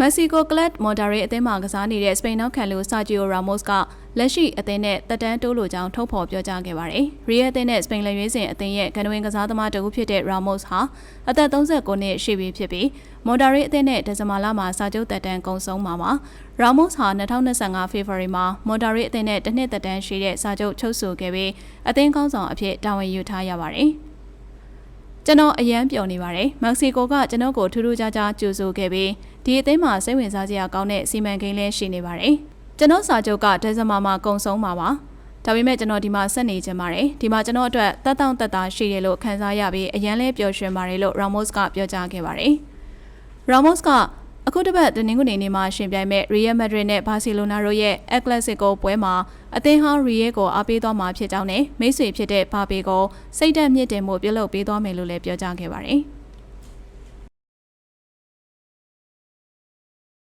မက္ဆီကိုကလပ်မော်ဒါရီအသင်းမှာကစားနေတဲ့စပိန်နောက်ခံလူဆာဂျီယိုရာမို့စ်ကလက်ရှိအသင်းနဲ့တက်တန်းတိုးလိုကြောင်းထုတ်ဖော်ပြောကြားခဲ့ပါတယ်။ရီယယ်အသင်းနဲ့စပိန်လက်ရွေးစင်အသင်းရဲ့ကနဝင်ကစားသမားတဦးဖြစ်တဲ့ရာမို့စ်ဟာအသက်39နှစ်ရှိပြီဖြစ်ပြီးမော်ဒါရီအသင်းနဲ့ဒီဇင်ဘာလမှာစာချုပ်တက်တန်းကုန်ဆုံးမှာပါ။ရာမို့စ်ဟာ2025ဖေဖော်ဝါရီမှာမော်ဒါရီအသင်းနဲ့တစ်နှစ်တက်တန်းရှိတဲ့စာချုပ်ချုပ်ဆိုခဲ့ပြီးအသင်းကောင်းဆောင်အဖြစ်တာဝန်ယူထားရပါတယ်။ ကျွန်တော်အရန်ပျော်နေပါတယ်။မက္ကဆီကိုကကျွန်တော်ကိုထူးထူးခြားခြားကြိုဆိုခဲ့ပြီးဒီအသင်းမှာစိတ်ဝင်စားစရာကောင်းတဲ့စီမံကိန်းလည်းရှိနေပါတယ်။ကျွန်တော်စာချုပ်ကဒဇင်ဘာမှာကုန်ဆုံးမှာပါ။ဒါပေမဲ့ကျွန်တော်ဒီမှာဆက်နေချင်ပါတယ်။ဒီမှာကျွန်တော်အတွက်တက်တောင့်တက်တာရှိတယ်လို့ခံစားရပြီးအရန်လဲပျော်ရွှင်ပါတယ်လို့ Ramos ကပြောကြားခဲ့ပါတယ်။ Ramos က အခုတစ်ပတ်တနင်္ဂနွေနေ့မှာရှင်ပြိုင်မဲ့ Real Madrid နဲ့ Barcelona တို့ရဲ့ El Clasico ပွဲမှာအသင်းဟောင်း Real ကိုအားပေးသွားမှာဖြစ်ကြောင်းနဲ့မိတ်ဆွေဖြစ်တဲ့ဘာပေကိုစိတ်ဓာတ်မြင့်တင်မှုပြုလုပ်ပေးသွားမယ်လို့လည်းပြောကြားခဲ့ပါတယ်။